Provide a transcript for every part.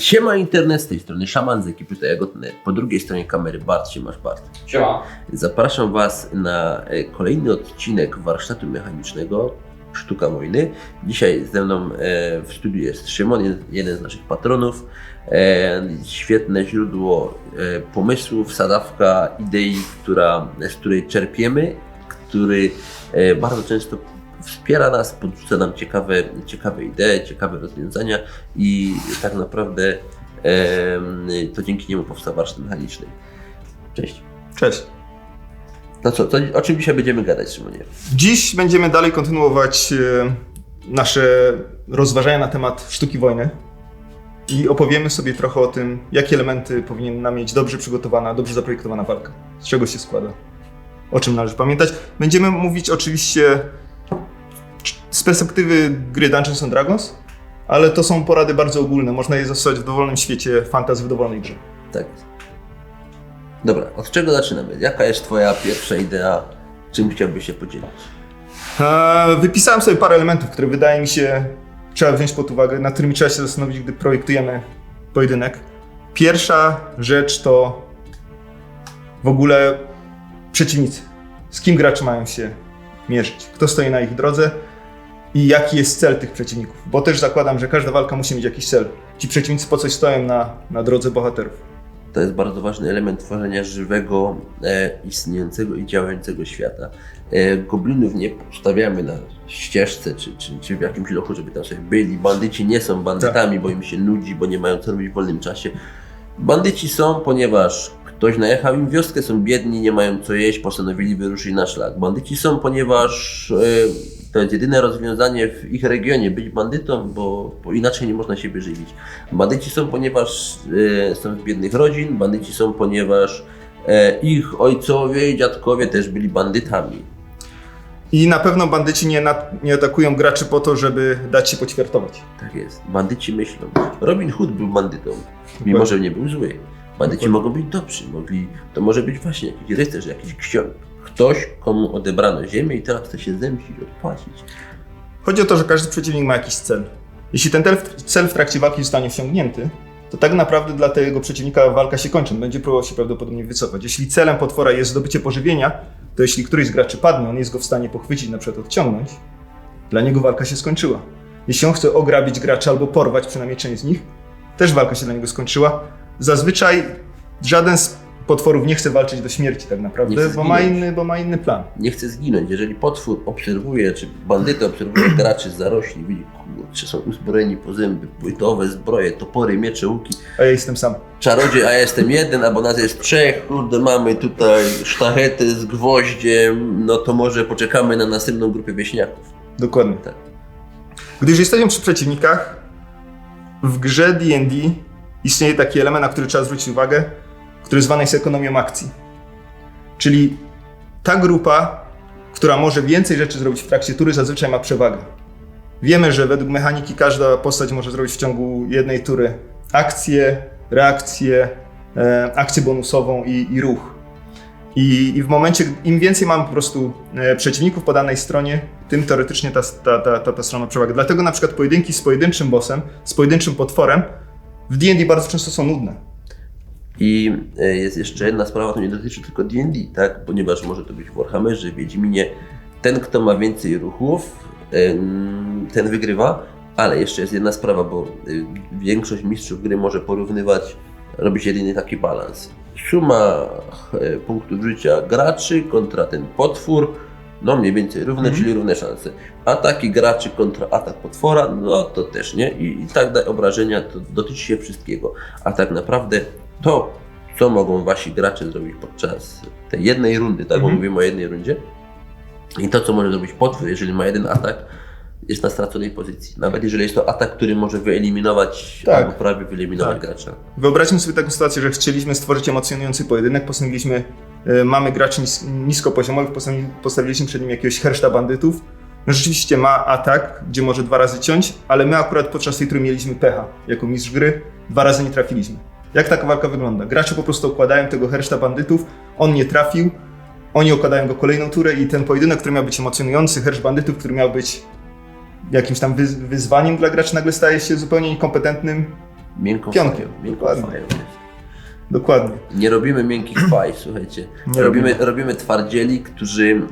Siema internet, z tej strony Szaman z ekipy Jagodne. Po drugiej stronie kamery Bart, siemasz Bart. Siema. Zapraszam Was na e, kolejny odcinek warsztatu mechanicznego Sztuka Wojny. Dzisiaj ze mną e, w studiu jest Szymon, jeden- z naszych patronów. E, Świetne źródło pomysłów, sadawka idei, która, z której czerpiemy, który bardzo często wspiera nas, podrzuca nam ciekawe, ciekawe idee, ciekawe rozwiązania i tak naprawdę em, to dzięki niemu powstał warsztat mechaniczny. Cześć. Cześć. No co, to, o czym dzisiaj będziemy gadać, Szymonie? Dziś będziemy dalej kontynuować e, nasze rozważania na temat sztuki wojny i opowiemy sobie trochę o tym, jakie elementy powinna mieć dobrze przygotowana, dobrze zaprojektowana walka. Z czego się składa. O czym należy pamiętać. Będziemy mówić oczywiście z perspektywy gry Dungeons and Dragons, ale to są porady bardzo ogólne. Można je zastosować w dowolnym świecie fantasy, w dowolnej grze. Tak. Dobra, od czego zaczynamy? Jaka jest Twoja pierwsza idea? Czym chciałbyś się podzielić? E, Wypisałem sobie parę elementów, które wydaje mi się trzeba wziąć pod uwagę, nad którymi trzeba się zastanowić, gdy projektujemy pojedynek. Pierwsza rzecz to w ogóle przeciwnicy. Z kim gracze mają się mierzyć? Kto stoi na ich drodze i jaki jest cel tych przeciwników? Bo też zakładam, że każda walka musi mieć jakiś cel. Ci przeciwnicy po coś stoją na, na drodze bohaterów. To jest bardzo ważny element tworzenia żywego, e, istniejącego i działającego świata. E, goblinów nie postawiamy na ścieżce czy, czy, czy w jakimś lochu, żeby tam sobie byli. Bandyci nie są bandytami, bo im się nudzi, bo nie mają co robić w wolnym czasie. Bandyci są, ponieważ ktoś najechał im wioskę, są biedni, nie mają co jeść, postanowili wyruszyć na szlak. Bandyci są, ponieważ e, to jest jedyne rozwiązanie w ich regionie, być bandytą, bo, bo inaczej nie można siebie żywić. Bandyci są, ponieważ e, są z biednych rodzin, bandyci są, ponieważ e, ich ojcowie i dziadkowie też byli bandytami. I na pewno bandyci nie, na, nie atakują graczy po to, żeby dać się poćwiartować. Tak jest. Bandyci myślą. Robin Hood był bandytą, mimo że nie był zły. Bandyci mogą być dobrzy, mogli, to może być właśnie jakiś rycerz, jakiś ksiądz, ktoś, komu odebrano ziemię i teraz chce się zemścić, odpłacić. Chodzi o to, że każdy przeciwnik ma jakiś cel. Jeśli ten cel w trakcie walki zostanie osiągnięty, to tak naprawdę dla tego przeciwnika walka się kończy. Będzie próbował się prawdopodobnie wycofać. Jeśli celem potwora jest zdobycie pożywienia, to jeśli któryś z graczy padnie, on jest go w stanie pochwycić, na przykład odciągnąć, dla niego walka się skończyła. Jeśli on chce ograbić graczy albo porwać przynajmniej część z nich, też walka się dla niego skończyła. Zazwyczaj żaden z potworów nie chce walczyć do śmierci tak naprawdę, bo ma, inny, bo ma inny plan. Nie chce zginąć. Jeżeli potwór obserwuje, czy bandyta obserwuje graczy z zarośli, widzi, kurczę, są uzbrojeni po zęby, płytowe zbroje, topory, miecze, łuki, A ja jestem sam. czarodziej, a ja jestem jeden, albo nas jest trzech, kurde, mamy tutaj sztachety z gwoździem, no to może poczekamy na następną grupę wieśniaków. Dokładnie. Tak. Gdy już jesteśmy przy przeciwnikach, w grze D&D istnieje taki element, na który trzeba zwrócić uwagę, który zwany jest ekonomią akcji. Czyli ta grupa, która może więcej rzeczy zrobić w trakcie tury, zazwyczaj ma przewagę. Wiemy, że według mechaniki każda postać może zrobić w ciągu jednej tury akcję, reakcję, e, akcję bonusową i, i ruch. I, I w momencie, im więcej mamy po prostu e, przeciwników po danej stronie, tym teoretycznie ta, ta, ta, ta, ta strona ma przewagę. Dlatego na przykład pojedynki z pojedynczym bossem, z pojedynczym potworem w D&D bardzo często są nudne. I e, jest jeszcze jedna sprawa, to nie dotyczy tylko D&D, tak? Ponieważ może to być w Warhammerze, w Wiedźminie. Ten, kto ma więcej ruchów, ten wygrywa, ale jeszcze jest jedna sprawa, bo y, większość mistrzów gry może porównywać, robić jedyny taki balans. Suma e, punktów życia graczy kontra ten potwór, no mniej więcej równe, Mhm. czyli równe szanse. Ataki graczy kontra atak potwora, no to też nie. I, i tak dalej obrażenia to dotyczy się wszystkiego. A tak naprawdę to, co mogą wasi gracze zrobić podczas tej jednej rundy, tak, bo Mhm. mówimy o jednej rundzie, i to, co może zrobić potwór, jeżeli ma jeden atak, jest na straconej pozycji. Nawet jeżeli jest to atak, który może wyeliminować Tak. albo prawie wyeliminować Tak. gracza. Wyobraźmy sobie taką sytuację, że chcieliśmy stworzyć emocjonujący pojedynek, postanowiliśmy, e, mamy graczy nis, niskopoziomowych, postawi- postawiliśmy przed nim jakiegoś herszta bandytów. No rzeczywiście ma atak, gdzie może dwa razy ciąć, ale my akurat podczas tej tury mieliśmy pecha. Jako mistrz gry dwa razy nie trafiliśmy. Jak taka walka wygląda? Gracze po prostu okładają tego herszta bandytów, on nie trafił, oni okładają go kolejną turę i ten pojedynek, który miał być emocjonujący, hersz bandytów, który miał być jakimś tam wyz- wyzwaniem dla graczy, nagle staje się zupełnie niekompetentnym Miękką Pionkiem. Miękką dokładnie. fają. Dokładnie. Nie robimy miękkich faj, słuchajcie. Nie robimy, robimy. robimy twardzieli, którzy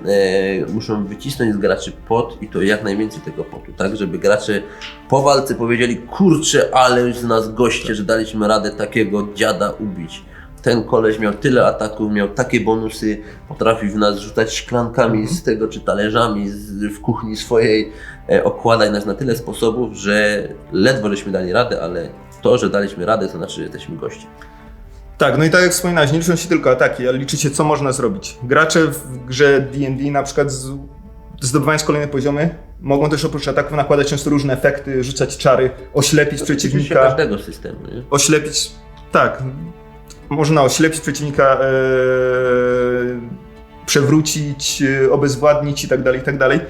e, muszą wycisnąć z graczy pot i to jak najwięcej tego potu, tak? Żeby gracze po walce powiedzieli, kurczę, ale już z nas goście, że daliśmy radę takiego dziada ubić. Ten koleś miał tyle ataków, miał takie bonusy, potrafił w nas rzucać szklankami z tego, czy talerzami z, w kuchni swojej, e, okładać nas na tyle sposobów, że ledwo żeśmy dali radę, ale to, że daliśmy radę, to znaczy, że jesteśmy goście. Tak, no i tak jak wspominałeś, nie liczą się tylko ataki, ale liczy się, co można zrobić. Gracze w grze D&D na przykład z, zdobywając kolejne poziomy, mogą też oprócz ataków nakładać często różne efekty, rzucać czary, oślepić To tyczy się przeciwnika, każdego systemu, nie? oślepić, tak, można oślepić przeciwnika, e, przewrócić, e, obezwładnić i tak dalej, i tak dalej.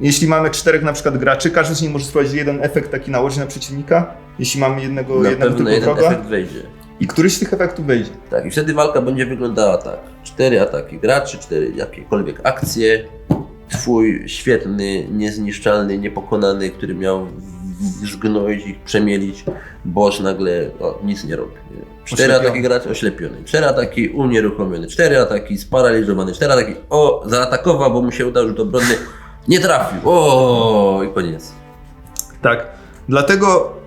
Jeśli mamy czterech na przykład graczy, każdy z nich może spróbować jeden efekt taki nałożyć na przeciwnika. Jeśli mamy jednego, Na jednego pewno tylko jeden wroga efekt wejdzie. I któryś z tych efektów wejdzie. Tak, i wtedy walka będzie wyglądała tak. Cztery ataki graczy, cztery jakiekolwiek akcje. Twój świetny, niezniszczalny, niepokonany, który miał zgnoić ich, przemielić, boss nagle o, nic nie robi. Cztery Oślepiony. ataki graczy oślepiony, cztery ataki unieruchomiony, cztery ataki sparaliżowany, cztery ataki o, zaatakował, bo mu się udał rzut obronny, nie trafił, o i koniec. Tak. Dlatego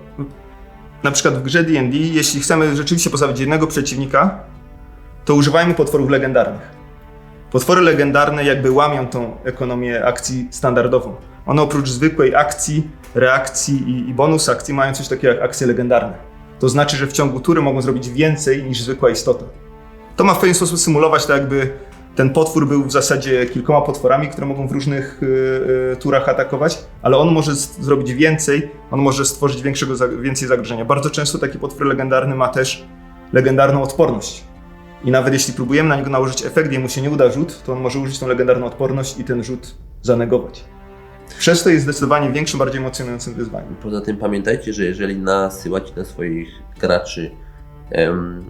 na przykład w grze D&D, jeśli chcemy rzeczywiście postawić jednego przeciwnika, to używajmy potworów legendarnych. Potwory legendarne jakby łamią tą ekonomię akcji standardową. One oprócz zwykłej akcji, reakcji i, i bonus akcji mają coś takiego jak akcje legendarne. To znaczy, że w ciągu tury mogą zrobić więcej niż zwykła istota. To ma w pewien sposób symulować tak jakby ten potwór był w zasadzie kilkoma potworami, które mogą w różnych y, y, turach atakować, ale on może zrobić więcej, on może stworzyć większego, więcej zagrożenia. Bardzo często taki potwór legendarny ma też legendarną odporność. I nawet jeśli próbujemy na niego nałożyć efekt, mu się nie uda rzut, to on może użyć tą legendarną odporność i ten rzut zanegować. Przez to jest zdecydowanie większym, bardziej emocjonującym wyzwaniem. Poza tym pamiętajcie, że jeżeli nasyłacie na swoich graczy em,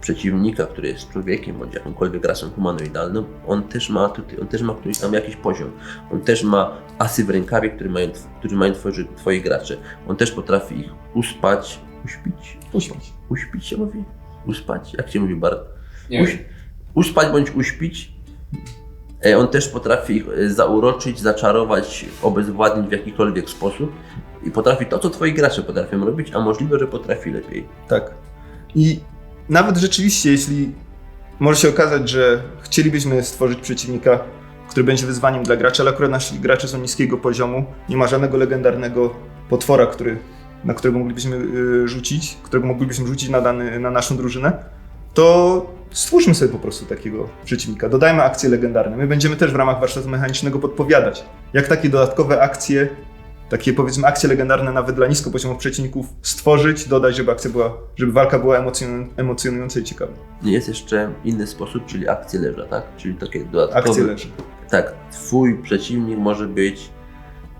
przeciwnika, który jest człowiekiem bądź jakąkolwiek rasą humanoidalną, on też ma tutaj, on też ma któryś tam jakiś poziom. On też ma asy w rękawie, które mają, które mają twoi, twoi gracze. On też potrafi ich uspać, uśpić, Uśmieć. uśpić się mówi? Uspać? Jak się mówi Bart? Nie Uś, uspać bądź uśpić. E, On też potrafi ich e, zauroczyć, zaczarować, obezwładnić w jakikolwiek sposób i potrafi to, co twoi gracze potrafią robić, a możliwe, że potrafi lepiej. Tak. I nawet rzeczywiście, jeśli może się okazać, że chcielibyśmy stworzyć przeciwnika, który będzie wyzwaniem dla graczy, ale akurat nasi gracze są niskiego poziomu, nie ma żadnego legendarnego potwora, który, na którego moglibyśmy y, rzucić, którego moglibyśmy rzucić na, dany, na naszą drużynę, to stwórzmy sobie po prostu takiego przeciwnika. Dodajmy akcje legendarne. My będziemy też w ramach warsztatu mechanicznego podpowiadać, jak takie dodatkowe akcje takie powiedzmy akcje legendarne nawet dla nisko poziomowych przeciwników stworzyć, dodać, żeby akcja była, żeby walka była emocjon- emocjonująca i ciekawa. Jest jeszcze inny sposób, czyli akcje leża, tak? Czyli takie dodatkowe... Akcje leży. Tak, twój przeciwnik może być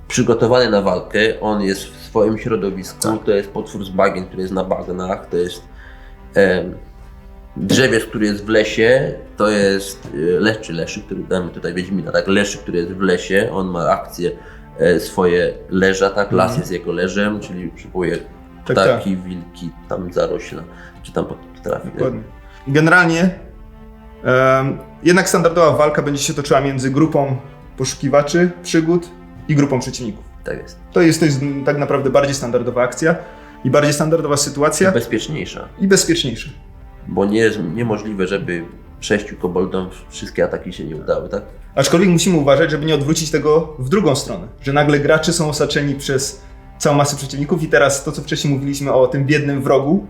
przygotowany na walkę, on jest w swoim środowisku, Tak. to jest potwór z bagien, który jest na bagnach, to jest em, drzewiec, który jest w lesie, to jest e, leszcz czy leszy, który damy tutaj Wiedźmina, tak, leszy, który jest w lesie, on ma akcje e, swoje leża, tak, las Mhm. jest jego leżem, czyli przywołuje Tak, ptaki, wilki, tam zarośla, czy tam potrafi. nie? Dokładnie. Generalnie em, jednak standardowa walka będzie się toczyła między grupą poszukiwaczy przygód i grupą przeciwników. Tak jest. To jest, to jest tak naprawdę bardziej standardowa akcja i bardziej standardowa sytuacja Bezpieczniejsza. i bezpieczniejsza. Bo nie jest niemożliwe, żeby sześciu koboldom wszystkie ataki się nie udały, tak? Aczkolwiek musimy uważać, żeby nie odwrócić tego w drugą stronę, że nagle gracze są osaczeni przez całą masę przeciwników i teraz to, co wcześniej mówiliśmy o tym biednym wrogu,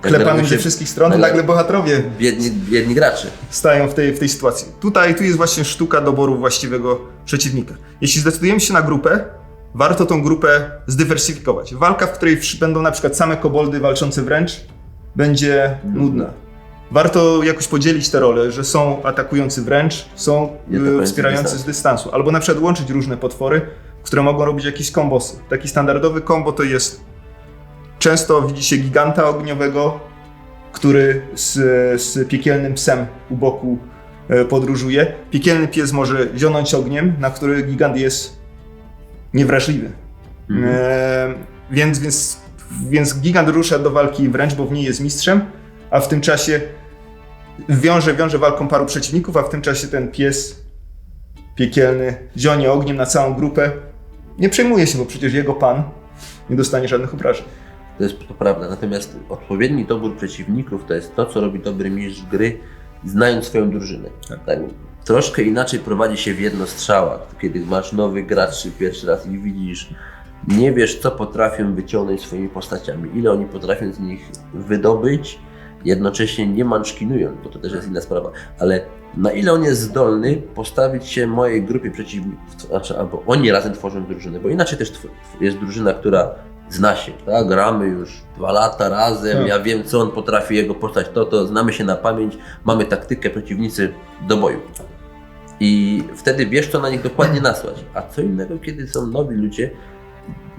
klepanym robi ze wszystkich stron, nagle- nagle bohaterowie Biedni, biedni gracze. stają w tej, w tej sytuacji. Tutaj tu jest właśnie sztuka doboru właściwego przeciwnika. Jeśli zdecydujemy się na grupę, warto tą grupę zdywersyfikować. Walka, w której będą na przykład same koboldy walczące wręcz, będzie nudna. Warto jakoś podzielić te role, że są atakujący wręcz, są y, wspierający z z dystansu. Albo na przykład łączyć różne potwory, które mogą robić jakieś kombosy. Taki standardowy kombo to jest często widzi się giganta ogniowego, który z, z piekielnym psem u boku e, podróżuje. Piekielny pies może zionąć ogniem, na który gigant jest niewrażliwy. Mhm. E, więc, więc Więc gigant rusza do walki wręcz, bo w niej jest mistrzem, a w tym czasie wiąże, wiąże walką paru przeciwników, a w tym czasie ten pies piekielny zionie ogniem na całą grupę. Nie przejmuje się, bo przecież jego pan nie dostanie żadnych obrażeń. To jest to prawda. Natomiast odpowiedni dobór przeciwników to jest to, co robi dobry mistrz gry, znając swoją drużynę. Tak. Tak. Troszkę inaczej prowadzi się w jedno strzała, kiedy masz nowych graczy pierwszy raz i widzisz, nie wiesz, co potrafią wyciągnąć swoimi postaciami, ile oni potrafią z nich wydobyć, jednocześnie nie manszkinując, bo to też jest inna sprawa, ale na ile on jest zdolny postawić się mojej grupie przeciwników, znaczy albo oni razem tworzą drużynę, bo inaczej też jest drużyna, która zna się, tak? gramy już dwa lata razem, Tak. ja wiem co on potrafi, jego postać to, to, znamy się na pamięć, mamy taktykę przeciwnicy do boju. I wtedy wiesz, co na nich dokładnie nasłać. A co innego, kiedy są nowi ludzie,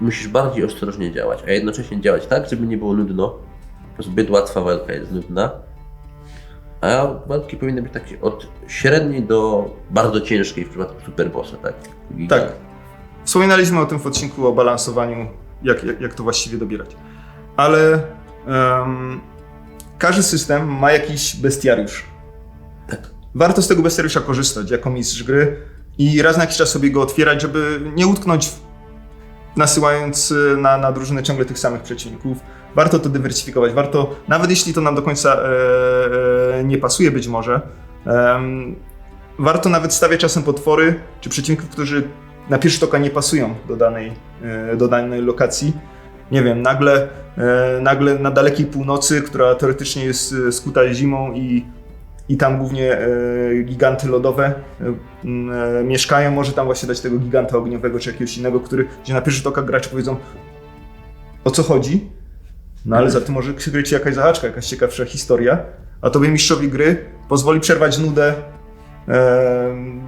musisz bardziej ostrożnie działać, a jednocześnie działać tak, żeby nie było nudno. Zbyt łatwa walka jest nudna. A walki powinny być takie od średniej do bardzo ciężkiej w przypadku superbossa, tak? Tak. Wspominaliśmy o tym w odcinku o balansowaniu, jak, jak, jak to właściwie dobierać. Ale em, każdy system ma jakiś bestiariusz. Tak. Warto z tego bestiariusza korzystać jako mistrz gry i raz na jakiś czas sobie go otwierać, żeby nie utknąć w, nasyłając y, na, na drużynę ciągle tych samych przeciwników. Warto to dywersyfikować, warto, nawet jeśli to nam do końca e, e, nie pasuje być może, em, warto nawet stawiać czasem potwory, czy przeciwników, którzy na pierwszy rzut oka nie pasują do danej, e, do danej lokacji. Nie wiem, nagle, e, nagle na dalekiej północy, która teoretycznie jest e, skuta zimą i, i tam głównie e, giganty lodowe e, e, mieszkają, może tam właśnie dać tego giganta ogniowego czy jakiegoś innego, który, gdzie na pierwszy rzut oka gracze powiedzą o co chodzi, no ale za tym może kryć się jakaś zahaczka, jakaś ciekawsza historia, a tobie mistrzowi gry pozwoli przerwać nudę em,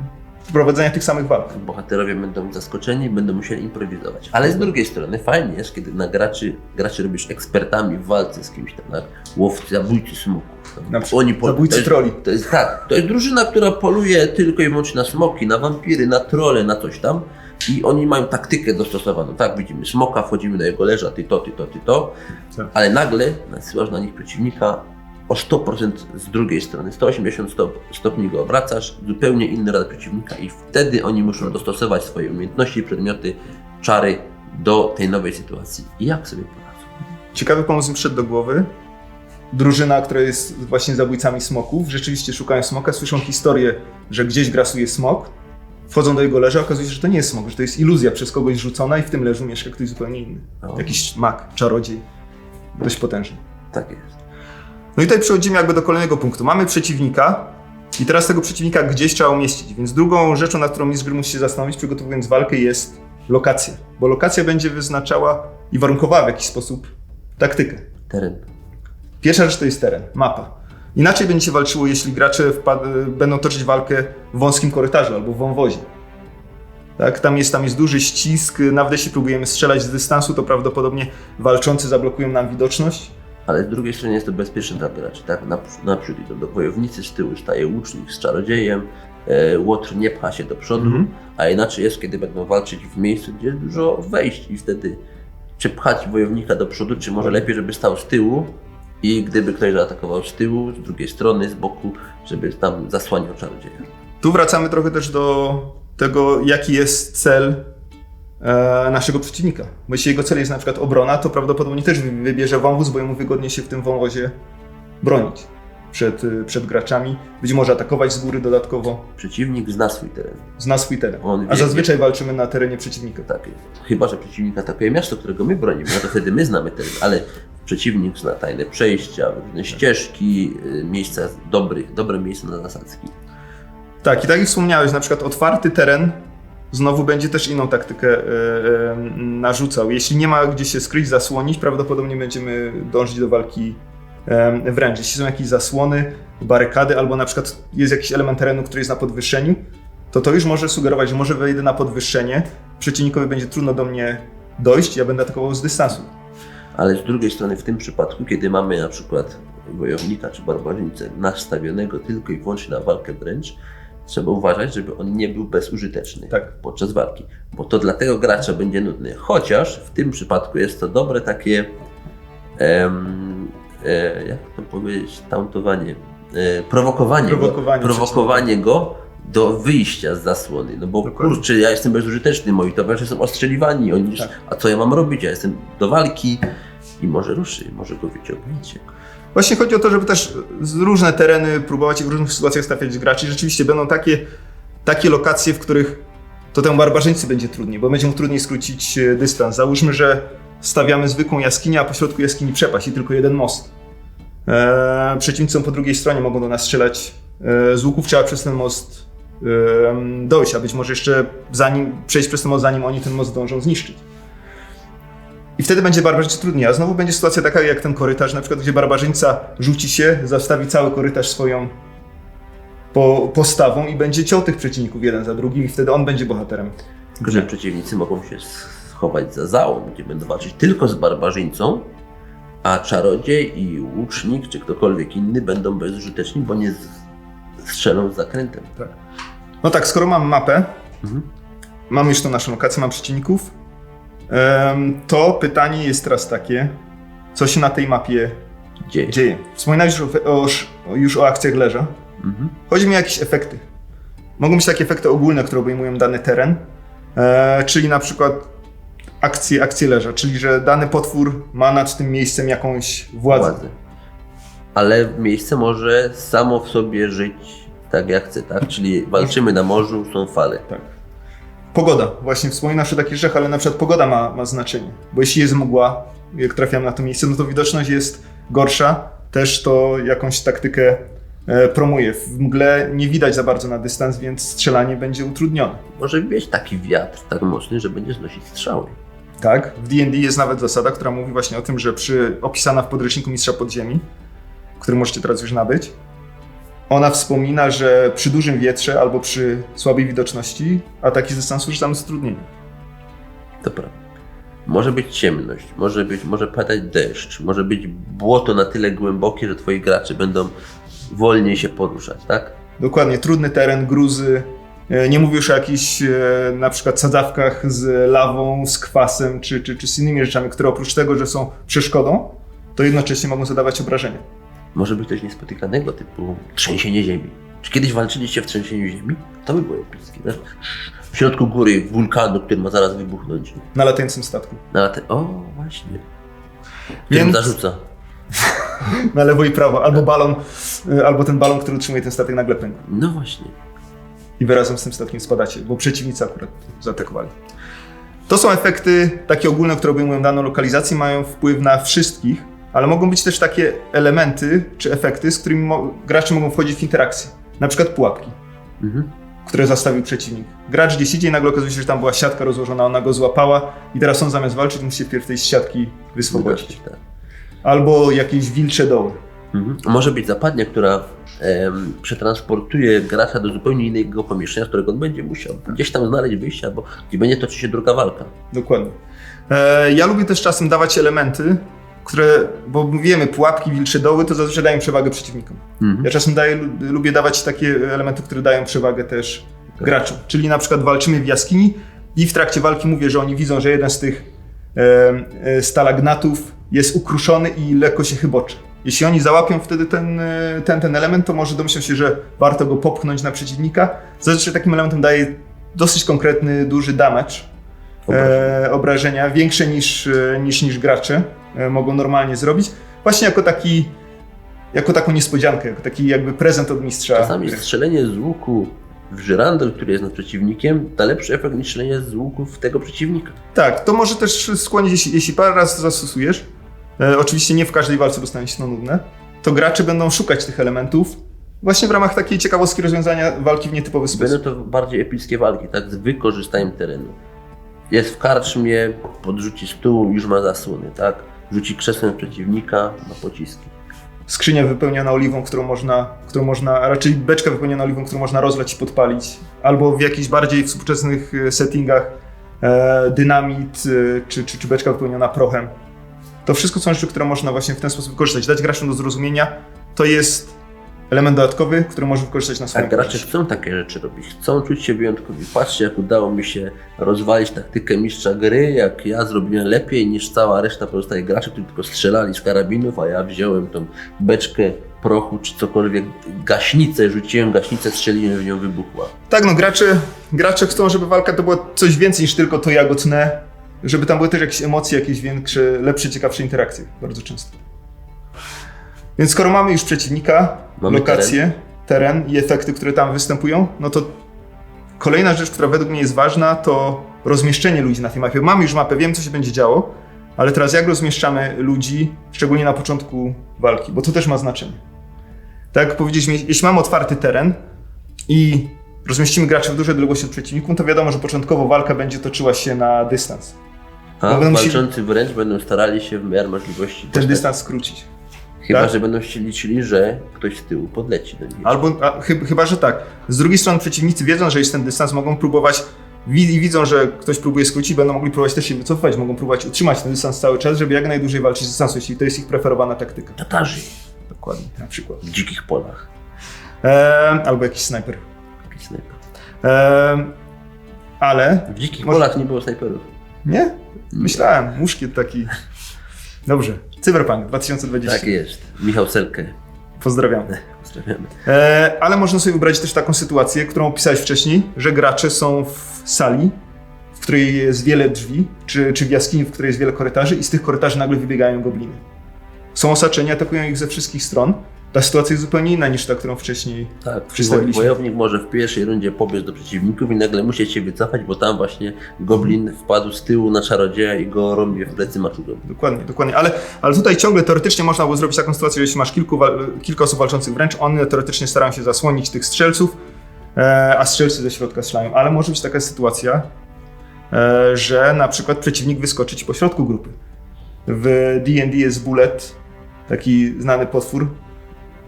prowadzenia tych samych walk. Bohaterowie będą zaskoczeni, będą musieli improwizować. Ale z drugiej strony fajnie jest, kiedy na graczy, graczy robisz ekspertami w walce z kimś tam, tak? Łowcy, zabójcy smoków. Na przykład zabójcy to jest, troli. To jest tak, to jest drużyna, która poluje tylko i wyłącznie na smoki, na wampiry, na trole, na coś tam. I oni mają taktykę dostosowaną. Tak, widzimy smoka, wchodzimy do jego leża, ty to, ty to, ty to. Tak. Ale nagle nasyłasz na nich przeciwnika o 100% z drugiej strony, 180 stop, stopni go obracasz, zupełnie inny rodzaj przeciwnika i wtedy oni muszą dostosować swoje umiejętności, przedmioty, czary do tej nowej sytuacji. I jak sobie poradzą? Ciekawy pomysł mi przyszedł do głowy. Drużyna, która jest właśnie zabójcami smoków, rzeczywiście szukają smoka, słyszą historię, że gdzieś grasuje smok, wchodzą do jego leża, okazuje się, że to nie jest smok, że to jest iluzja przez kogoś rzucona i w tym leżu mieszka ktoś zupełnie inny. O. Jakiś mak, czarodziej, dość potężny. Tak jest. No i tutaj przechodzimy jakby do kolejnego punktu. Mamy przeciwnika i teraz tego przeciwnika gdzieś trzeba umieścić, więc drugą rzeczą, nad którą mistrz gry musi się zastanowić, przygotowując walkę, jest lokacja. Bo lokacja będzie wyznaczała i warunkowała w jakiś sposób taktykę. Teren. Pierwsza rzecz to jest teren, mapa. Inaczej będzie się walczyło, jeśli gracze będą toczyć walkę w wąskim korytarzu albo w wąwozie. Tak, tam jest, tam jest duży ścisk, nawet jeśli próbujemy strzelać z dystansu, to prawdopodobnie walczący zablokują nam widoczność. Ale z drugiej strony jest to bezpieczne dla graczy. Tak? Nap- Naprzód idą do wojownicy, z tyłu staje łucznik z czarodziejem, e, łotr nie pcha się do przodu, Mhm. a inaczej jest, kiedy będą walczyć w miejscu, gdzie jest dużo wejść i wtedy czy pchać wojownika do przodu, czy może lepiej, żeby stał z tyłu i gdyby ktoś zaatakował z tyłu, z drugiej strony, z boku, żeby tam zasłaniał czarodzieja. Tu wracamy trochę też do tego, jaki jest cel e, naszego przeciwnika. Bo jeśli jego cel jest na przykład obrona, to prawdopodobnie też wy- wybierze wąwóz, bo jemu wygodnie się w tym wąwozie bronić przed, y, przed graczami. Być może atakować z góry dodatkowo. Przeciwnik zna swój teren. Zna swój teren. On A wie- zazwyczaj walczymy na terenie przeciwnika. Tak jest. Chyba, że przeciwnik atakuje miasto, którego my bronimy, no to wtedy my znamy teren, ale przeciwnik zna tajne przejścia, różne ścieżki, y, miejsca dobrych, dobre miejsca na zasadzki. Tak, i tak jak wspomniałeś, na przykład otwarty teren znowu będzie też inną taktykę e, narzucał. Jeśli nie ma gdzie się skryć, zasłonić, prawdopodobnie będziemy dążyć do walki e, wręcz. Jeśli są jakieś zasłony, barykady, albo na przykład jest jakiś element terenu, który jest na podwyższeniu, to to już może sugerować, że może wejdę na podwyższenie, przeciwnikowi będzie trudno do mnie dojść, ja będę atakował z dystansu. Ale z drugiej strony w tym przypadku, kiedy mamy na przykład wojownika czy barbarzyńcę nastawionego tylko i wyłącznie na walkę wręcz, trzeba uważać, żeby on nie był bezużyteczny Tak. podczas walki, bo to dla tego gracza będzie nudne. Chociaż w tym przypadku jest to dobre takie em, e, jak to powiedzieć, tauntowanie, e, prowokowanie, Prowokowanie go, prowokowanie go do wyjścia z zasłony. No bo Dokładnie. kurczę, ja jestem bezużyteczny, moi towarzysze są ostrzeliwani, oni, Tak. a co ja mam robić? Ja jestem do walki i może ruszy, może go wyciągniecie. Właśnie chodzi o to, żeby też z różne tereny próbować i w różnych sytuacjach stawiać graczy. Rzeczywiście będą takie, takie lokacje, w których to temu barbarzyńcy będzie trudniej, bo będzie mu trudniej skrócić e, dystans. Załóżmy, że stawiamy zwykłą jaskinię, a po środku jaskini przepaść i tylko jeden most. Eee, przeciwnicy po drugiej stronie mogą do nas strzelać e, z łuków, trzeba przez ten most dojść, a być może jeszcze zanim, przejść przez ten most, zanim oni ten most zdążą zniszczyć. I wtedy będzie barbarzyńcy trudniej, a znowu będzie sytuacja taka jak ten korytarz, na przykład gdzie barbarzyńca rzuci się, zastawi cały korytarz swoją po, postawą i będzie ciął tych przeciwników jeden za drugim i wtedy on będzie bohaterem. Że przeciwnicy mogą się schować za załą, gdzie będą walczyć tylko z barbarzyńcą, a czarodziej i łucznik, czy ktokolwiek inny będą bezużyteczni, bo nie strzelą z zakrętem. No tak, skoro mam mapę, Mhm. mam już tą naszą lokację, mam przeciwników, to pytanie jest teraz takie, co się na tej mapie Dzieje. dzieje. Wspominałeś już o, o, już o akcjach leża. Mhm. Chodzi mi o jakieś efekty. Mogą być takie efekty ogólne, które obejmują dany teren, e, czyli na przykład akcje, akcje leża, czyli że dany potwór ma nad tym miejscem jakąś władzę. Władzy. Ale miejsce może samo w sobie żyć tak jak chce, tak? Czyli walczymy na morzu, są fale. Tak. Pogoda. Właśnie wspominasz o takich rzeczach, ale na przykład pogoda ma, ma znaczenie. Bo jeśli jest mgła, jak trafiam na to miejsce, no to widoczność jest gorsza. Też to jakąś taktykę e, promuje. W mgle nie widać za bardzo na dystans, więc strzelanie będzie utrudnione. Może mieć taki wiatr tak mocny, że będzie znosić strzały. Tak, w D&D jest nawet zasada, która mówi właśnie o tym, że przy opisana w podręczniku Mistrza Podziemi, który możecie teraz już nabyć, ona wspomina, że przy dużym wietrze albo przy słabej widoczności ataki z dystansu rzucamy z utrudnieniem. To prawda. Może być ciemność, może, być, może padać deszcz, może być błoto na tyle głębokie, że twoi gracze będą wolniej się poruszać, tak? Dokładnie, trudny teren, gruzy. E, Nie mówię już o jakichś e, na przykład sadzawkach z lawą, z kwasem czy, czy, czy z innymi rzeczami, które oprócz tego, że są przeszkodą, to jednocześnie mogą zadawać obrażenia. Może być coś niespotykanego, typu trzęsienie ziemi. Czy kiedyś walczyliście w trzęsieniu ziemi? To by było epickie. Tak? W środku góry wulkanu, który ma zaraz wybuchnąć. Na latającym statku. Na te... O, właśnie. Więc... Zarzuca. Na lewo i prawo. Albo balon, e, albo ten balon, który utrzymuje ten statek nagle pęka. No właśnie. i wy razem z tym statkiem spadacie, bo przeciwnicy akurat zaatakowali. To są efekty takie ogólne, które obejmują daną lokalizację, mają wpływ na wszystkich, ale mogą być też takie elementy czy efekty, z którymi mo- gracze mogą wchodzić w interakcję. Na przykład pułapki, Mhm. które zastawił przeciwnik. Gracz gdzieś idzie i nagle okazuje się, że tam była siatka rozłożona, ona go złapała i teraz on zamiast walczyć musi się wpierw tej siatki wyswobodzić. Tak. Albo jakieś wilcze doły. Mhm. Może być zapadnia, która em, przetransportuje gracza do zupełnie innego pomieszczenia, z którego on będzie musiał gdzieś tam znaleźć wyjście, albo gdzie będzie toczyć się druga walka. Dokładnie. E, ja lubię też czasem dawać elementy, które, bo wiemy, pułapki, wilcze doły, to zazwyczaj dają przewagę przeciwnikom. Mhm. Ja czasem daję, lu- lubię dawać takie elementy, które dają przewagę też graczom. Czyli na przykład walczymy w jaskini i w trakcie walki mówię, że oni widzą, że jeden z tych e, e, stalagnatów jest ukruszony i lekko się chybocze. Jeśli oni załapią wtedy ten, e, ten, ten element, to może domyślą się, że warto go popchnąć na przeciwnika. Zazwyczaj takim elementem daje dosyć konkretny, duży damage e, obrażenia, większe niż, e, niż, niż gracze mogą normalnie zrobić. Właśnie jako taki, jako taką niespodziankę, jako taki jakby prezent od mistrza. Czasami gry. strzelenie z łuku w żyrandol, który jest nad przeciwnikiem, da lepszy efekt niż strzelenie z łuku w tego przeciwnika. Tak, to może też skłonić, jeśli, jeśli parę razy zastosujesz, e, oczywiście nie w każdej walce, bo stanie się to nudne, to gracze będą szukać tych elementów właśnie w ramach takiej ciekawostki rozwiązania walki w nietypowy sposób. Będą to bardziej epickie walki, tak? Z wykorzystaniem terenu. Jest w karczmie, podrzuci stół, już ma zasłony, tak? Rzuci krzesłem przeciwnika, ma pociski. skrzynia wypełniona oliwą, którą można, którą można, raczej beczka wypełniona oliwą, którą można rozlać i podpalić, albo w jakichś bardziej współczesnych e, settingach e, dynamit, e, czy, czy, czy beczka wypełniona prochem. To wszystko są rzeczy, które można właśnie w ten sposób wykorzystać, dać graczom do zrozumienia. To jest element dodatkowy, który może wykorzystać na swoim gracze chcą takie rzeczy robić, chcą czuć się wyjątkowi. Patrzcie, jak udało mi się rozwalić taktykę mistrza gry, jak ja zrobiłem lepiej niż cała reszta pozostałych graczy, którzy tylko strzelali z karabinów, a ja wziąłem tą beczkę prochu czy cokolwiek, gaśnicę, rzuciłem gaśnicę, strzeliłem, w nią wybuchła. Tak, no gracze, gracze chcą, żeby walka to była coś więcej niż tylko to ja go tnę, żeby tam były też jakieś emocje, jakieś większe, lepsze, ciekawsze interakcje, bardzo często. Więc skoro mamy już przeciwnika, Mamy lokację, teren. i efekty, które tam występują, no to kolejna rzecz, która według mnie jest ważna, to rozmieszczenie ludzi na tej mapie. Mamy już mapę, wiem co się będzie działo, ale teraz jak rozmieszczamy ludzi, szczególnie na początku walki, bo to też ma znaczenie. Tak jak powiedzieliśmy, jeśli mamy otwarty teren i rozmieścimy graczy w dużej odległości od przeciwników, to wiadomo, że początkowo walka będzie toczyła się na dystans. A No, będą musieli- walczący wręcz będą starali się w miarę możliwości Ten dystans skrócić. Chyba, tak? że będą się liczyli, że ktoś z tyłu podleci do nich. Albo, a, chy- chyba, że tak. Z drugiej strony przeciwnicy wiedzą, że jest ten dystans, mogą próbować i widzą, że ktoś próbuje skrócić, będą mogli próbować też się wycofać, mogą próbować utrzymać ten dystans cały czas, żeby jak najdłużej walczyć z dystansu, jeśli to jest ich preferowana taktyka. Tatarzy Dokładnie, na przykład. w dzikich polach. Eee, albo jakiś snajper. Jakiś snajper. Eee, ale... W dzikich Może- polach nie było snajperów. Nie? Myślałem, muszkiet taki... Dobrze. Cyberpunk 2020. Tak jest. Michał Selkę. Pozdrawiamy. Pozdrawiamy. E, ale można sobie wyobrazić też taką sytuację, którą opisałeś wcześniej, że gracze są w sali, w której jest wiele drzwi, czy, czy w jaskini, w której jest wiele korytarzy i z tych korytarzy nagle wybiegają gobliny. Są osaczeni, atakują ich ze wszystkich stron. Ta sytuacja jest zupełnie inna niż ta, którą wcześniej... Tak, wojownik może w pierwszej rundzie pobiec do przeciwników i nagle musi się wycofać, bo tam właśnie goblin wpadł z tyłu na czarodzieja i go rąbie w plecy maczugą. Dokładnie, dokładnie. Ale, ale tutaj ciągle teoretycznie można było zrobić taką sytuację, że jeśli masz kilku, kilka osób walczących wręcz, one teoretycznie starają się zasłonić tych strzelców, e, a strzelcy ze środka strzelają. Ale może być taka sytuacja, e, że na przykład przeciwnik wyskoczy ci po środku grupy. W D&D jest bullet, taki znany potwór,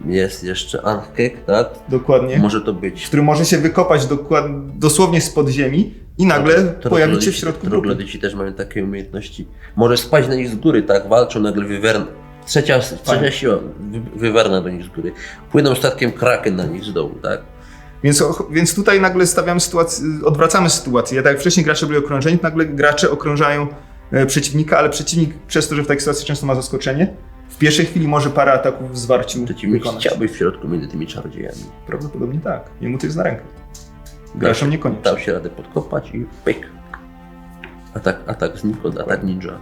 Jest jeszcze Ankek, tak? dokładnie, Może to być. który może się wykopać dokład- dosłownie spod ziemi i nagle pojawić się w środku. Troglodyci też mają takie umiejętności. Może spaść na nich z góry, tak? Walczą, nagle wywerna. Trzecia, trzecia siła wy- wywerna do nich z góry. Płyną statkiem kraken na nich z dołu, tak? Więc, więc tutaj nagle stawiamy sytuację, odwracamy sytuację. Tak jak wcześniej gracze byli okrążeni, nagle gracze okrążają e, przeciwnika, ale przeciwnik przez to, że w takiej sytuacji często ma zaskoczenie, w pierwszej chwili może parę ataków w zwarciu Przeciwnik wykonać. chciałby w środku między tymi czarodziejami. Prawdopodobnie tak. Jemu to jest na rękę. Graczom niekoniecznie. Dał się radę podkopać i pyk. Atak, atak znikąd, atak ninja.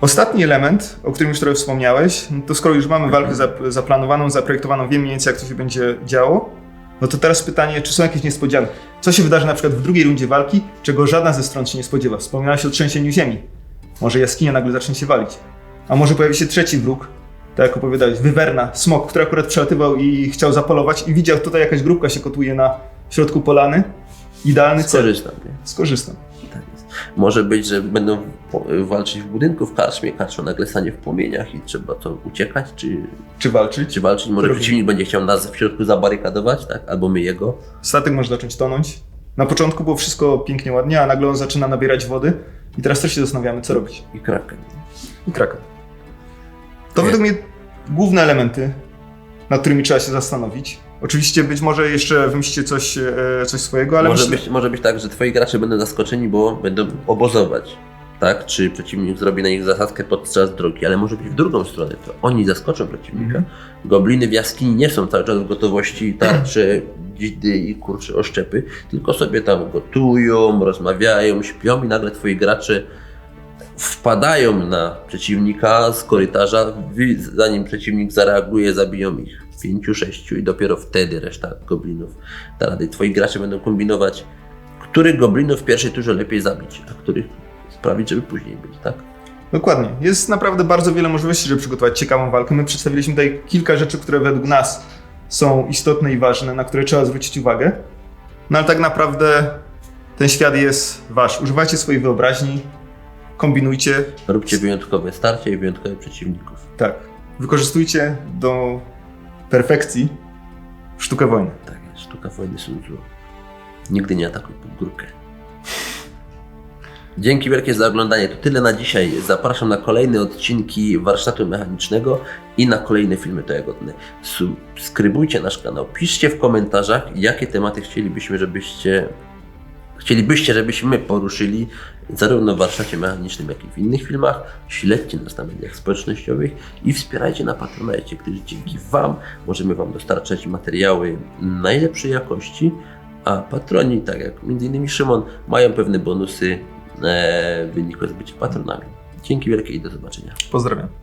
Ostatni element, o którym już trochę wspomniałeś, no to skoro już mamy walkę zap- zaplanowaną, zaprojektowaną, wiem mniej więcej jak to się będzie działo, no to teraz pytanie, czy są jakieś niespodzianki? Co się wydarzy na przykład w drugiej rundzie walki, czego żadna ze stron się nie spodziewa? Wspominałeś o trzęsieniu ziemi. Może jaskinia nagle zacznie się walić. A może pojawi się trzeci wróg, tak jak opowiadałeś, wywerna, smok, który akurat przelatywał i chciał zapolować i widział tutaj jakaś grupka się kotuje na środku polany. Idealny cel. Skorzystam, nie? Skorzystam. Tak jest. Może być, że będą walczyć w budynku, w karczmie, karczma nagle stanie w płomieniach i trzeba to uciekać, czy, Czy walczyć? czy walczyć. Może Robimy. przeciwnik będzie chciał nas w środku zabarykadować, tak? Albo my jego. Statek może zacząć tonąć. Na początku było wszystko pięknie, ładnie, a nagle on zaczyna nabierać wody i teraz też się zastanawiamy, co robić. I kraken. I kraken. To według mnie główne elementy, nad którymi trzeba się zastanowić. Oczywiście być może jeszcze wymyślicie coś, e, coś swojego, ale może, myślę, być, może być tak, że twoi gracze będą zaskoczeni, bo będą obozować. Tak? Czy przeciwnik zrobi na nich zasadzkę podczas drogi, ale może być w drugą stronę. To oni zaskoczą przeciwnika. Mhm. Gobliny w jaskini nie są cały czas w gotowości tarcze, dzidy i kurcze oszczepy, tylko sobie tam gotują, rozmawiają, śpią i nagle twoi gracze wpadają na przeciwnika z korytarza, zanim przeciwnik zareaguje, zabiją ich pięciu, sześciu i dopiero wtedy reszta goblinów da radę. Twoi gracze będą kombinować, których goblinów w pierwszej turze lepiej zabić, a których sprawić, żeby później być, tak? Dokładnie. Jest naprawdę bardzo wiele możliwości, żeby przygotować ciekawą walkę. My przedstawiliśmy tutaj kilka rzeczy, które według nas są istotne i ważne, na które trzeba zwrócić uwagę. No ale tak naprawdę ten świat jest wasz. Używajcie swojej wyobraźni, kombinujcie, Róbcie wyjątkowe starcia i wyjątkowe przeciwników. Tak. Wykorzystujcie do perfekcji sztukę wojny. Tak sztuka wojny Sun Tzu. Nigdy nie atakuj pod górkę. Dzięki wielkie za oglądanie. To tyle na dzisiaj. Zapraszam na kolejne odcinki warsztatu mechanicznego i na kolejne filmy dojagodne. Subskrybujcie nasz kanał. Piszcie w komentarzach, jakie tematy chcielibyśmy, żebyście chcielibyście, żebyśmy poruszyli zarówno w warsztacie mechanicznym, jak i w innych filmach. Śledźcie nas na mediach społecznościowych i wspierajcie na Patronite, gdyż dzięki Wam możemy Wam dostarczać materiały najlepszej jakości, a patroni, tak jak m.in. Szymon, mają pewne bonusy e, w wyniku z bycia patronami. Dzięki wielkie i do zobaczenia. Pozdrawiam.